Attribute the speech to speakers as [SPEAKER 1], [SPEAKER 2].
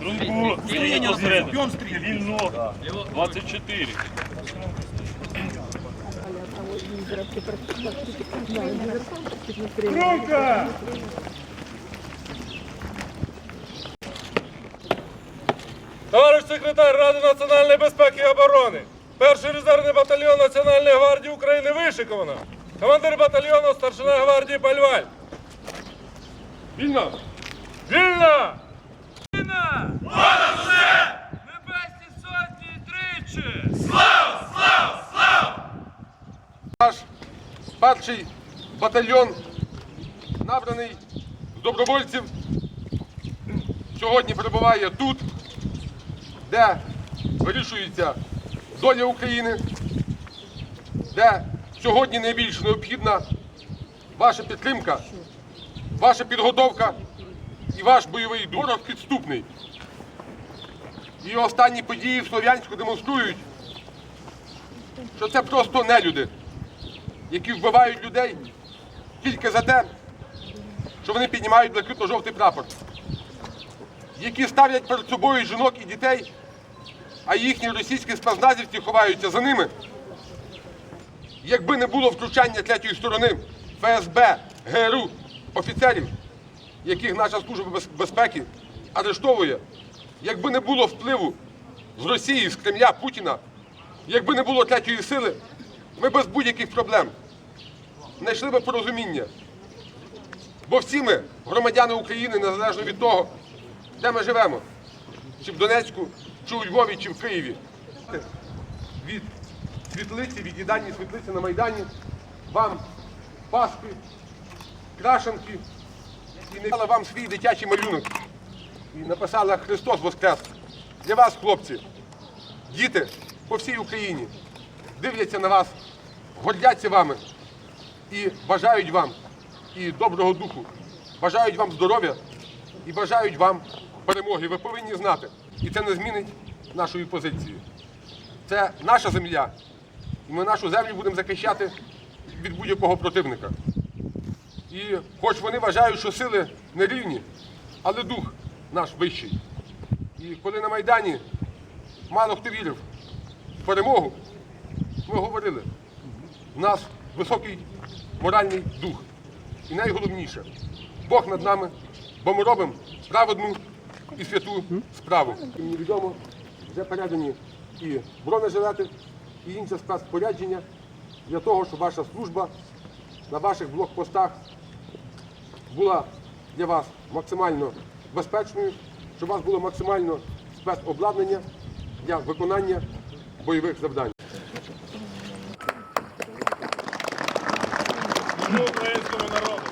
[SPEAKER 1] Другу
[SPEAKER 2] лінію середину.
[SPEAKER 1] Він 24.
[SPEAKER 2] Круто!
[SPEAKER 3] Товариш секретар Ради національної безпеки і оборони. Перший резервний батальйон Національної гвардії України вишиковано. Командир батальйону старшина гвардії Пальваль. Вільно! Вільно! Вільно! Небесні сотні тричі! Слава! Слава! Слава!
[SPEAKER 4] Наш перший батальйон, набраний з добровольців, сьогодні перебуває тут, де вирішується доля України, де сьогодні найбільш необхідна ваша підтримка, ваша підготовка і ваш бойовий. Ворог підступний. І останні події в Слов'янську демонструють, що це просто нелюди які вбивають людей тільки за те, що вони піднімають блакитно-жовтий прапор, які ставлять перед собою жінок і дітей, а їхні російські спецназівці ховаються за ними. Якби не було втручання третьої сторони ФСБ, ГРУ, офіцерів, яких наша служба безпеки арештовує, якби не було впливу з Росії, з Кремля, Путіна, якби не було третьої сили, ми без будь-яких проблем знайшли би порозуміння. Бо всі ми, громадяни України, незалежно від того, де ми живемо, чи в Донецьку, чи у Львові, чи в Києві. Від світлиці, від їдальні світлиці на Майдані вам паски, крашенки і не дала вам свій дитячий малюнок. І написала Христос Воскрес. Для вас, хлопці, діти по всій Україні дивляться на вас, гордяться вами і бажають вам і доброго духу, бажають вам здоров'я і бажають вам перемоги. Ви повинні знати, і це не змінить нашої позиції. Це наша земля, ми нашу землю будемо захищати від будь-якого противника. І хоч вони вважають, що сили не рівні, але дух наш вищий. І коли на Майдані мало хто вірив в перемогу, ми говорили, у нас високий моральний дух. І найголовніше, Бог над нами, бо ми робимо праведну і святу справу. І мені відомо, вже передані і бронежилети, і інше спецпорядження для того, щоб ваша служба на ваших блокпостах була для вас максимально безпечною, щоб у вас було максимально спецобладнання для виконання бойових завдань. Українському народу!